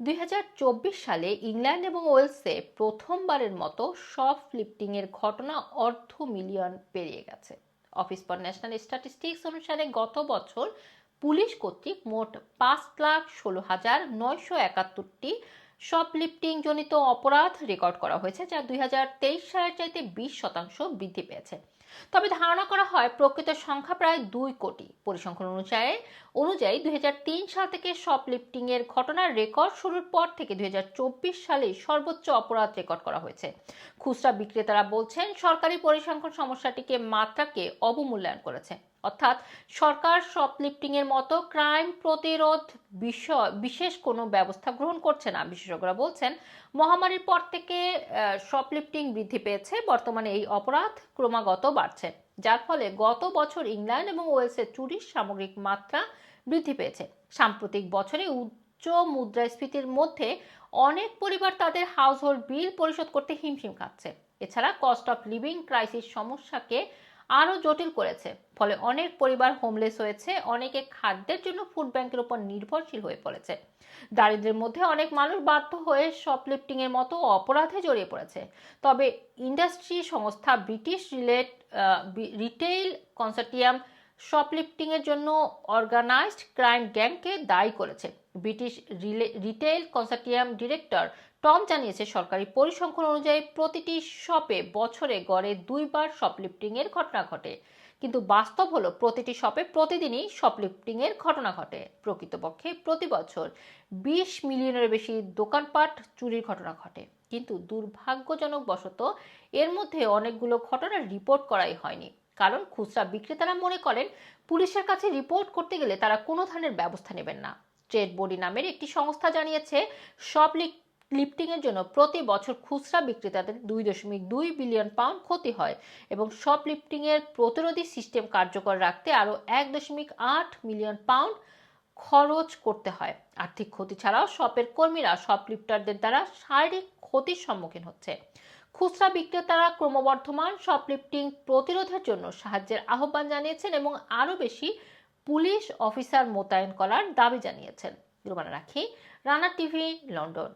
দুই সালে ইংল্যান্ড এবং ওয়েলসে প্রথমবারের মতো শপ ফ্লিপটিংয়ের ঘটনা অর্ধ মিলিয়ন পেরিয়ে গেছে। অফিস ফর ন্যাশনাল স্ট্যাটিস্টিক্স অনুসারে গত বছর পুলিশ কর্তৃক মোট পাঁচ লাখ ষোলো হাজার নয়শো একাত্তরটি শপলিফটিং জনিত অপরাধ রেকর্ড করা হয়েছে, যা দুই হাজার তেইশ সালের চাইতে বিশ শতাংশ বৃদ্ধি পেয়েছে। তবে ধারণা করা হয়, প্রকৃত সংখ্যা প্রায় দুই কোটি। পরিসংখ্যান অনুযায়ী অনুযায়ী দুই হাজার তিন সাল থেকে শপলিফটিং এর ঘটনার রেকর্ড শুরুর পর থেকে দুই হাজার চব্বিশ সালে সর্বোচ্চ অপরাধ রেকর্ড করা হয়েছে। খুচরা বিক্রেতারা বলছেন, সরকারি পরিসংখ্যান সমস্যাটিকে মাত্রাকে অবমূল্যায়ন করেছে। অর্থাৎ সরকার শপলিফটিং এর মতো ক্রাইম প্রতিরোধ বিষয় বিশেষ কোনো ব্যবস্থা গ্রহণ করছে না। বিশেষজ্ঞরা বলছেন, মহামারীর পর থেকে শপলিফটিং বৃদ্ধি পেয়েছে। বর্তমানে এই অপরাধ ক্রমাগত বাড়ছে। যার ফলে গত বছর ইংল্যান্ড এবং ওয়েলসে চুরির সামগ্রিক মাত্রা বৃদ্ধি পেয়েছে। সাম্প্রতিক বছরে উচ্চ মুদ্রাস্ফীতির মধ্যে অনেক পরিবার তাদের হাউসহোল্ড বিল পরিশোধ করতে হিমশিম খাচ্ছে। এছাড়া কস্ট অফ লিভিং ক্রাইসিস সমস্যাকে আরও জটিল করেছে। ফলে অনেক পরিবার হোমলেস হয়েছে, অনেকে খাদ্যের জন্য ফুড ব্যাংকের উপর নির্ভরশীল হয়ে পড়েছে। দারিদ্রের মধ্যে অনেক মানুষ বাধ্য হয়ে শপলিফটিং এর মতো অপরাধে জড়িয়ে পড়েছে। তবে ইন্ডাস্ট্রি সংস্থা British relate retail consortium shoplifting এর জন্য অর্গানাইজড ক্রাইম গ্যাংকে দায়ী করেছে। British retail consortium director Tom জানিয়েছে, সরকারি পরিসংখ্যান অনুযায়ী প্রতিটি শপে বছরে গড়ে দুইবার শপলিফটিং এর ঘটনা ঘটে। কিন্তু বাস্তব হলো, প্রতিটি শপে প্রতিদিনই শপলিফটিং এর ঘটনা ঘটে। প্রকৃতপক্ষে প্রতি বছর বিশ মিলিয়নের বেশি দোকানপাট চুরির ঘটনা ঘটে। কিন্তু দুর্ভাগ্যজনক বশত এর মধ্যে অনেকগুলো ঘটনা রিপোর্ট করাই হয়নি। কারণ খুচরা বিক্রেতারা মনে করেন, পুলিশের কাছে রিপোর্ট করতে গেলে তারা কোনো ধরনের ব্যবস্থা নেবেন না। ট্রেড বডি নামের একটি সংস্থা জানিয়েছে, সব লিফটিংয়ের জন্য প্রতি বছর খুচরা বিক্রেতাদের দুই দশমিক দুই বিলিয়ন পাউন্ড ক্ষতি হয় এবং শপ লিফটিংয়ের প্রতিরোধী সিস্টেম কার্যকর রাখতে আরও এক দশমিক আট মিলিয়ন পাউন্ড খরচ করতে হয়। আর্থিক ক্ষতি ছাড়াও শপের কর্মীরা শপ লিফটারদের দ্বারা শারীরিক ক্ষতির সম্মুখীন হচ্ছে। খুচরা বিক্রেতারা ক্রমবর্ধমান শপলিফটিং প্রতিরোধের জন্য সাহায্যের আহ্বান জানিয়েছেন এবং আরও বেশি পুলিশ অফিসার মোতায়েন করার দাবি জানিয়েছেন। রাখি, রানা টিভি, লন্ডন।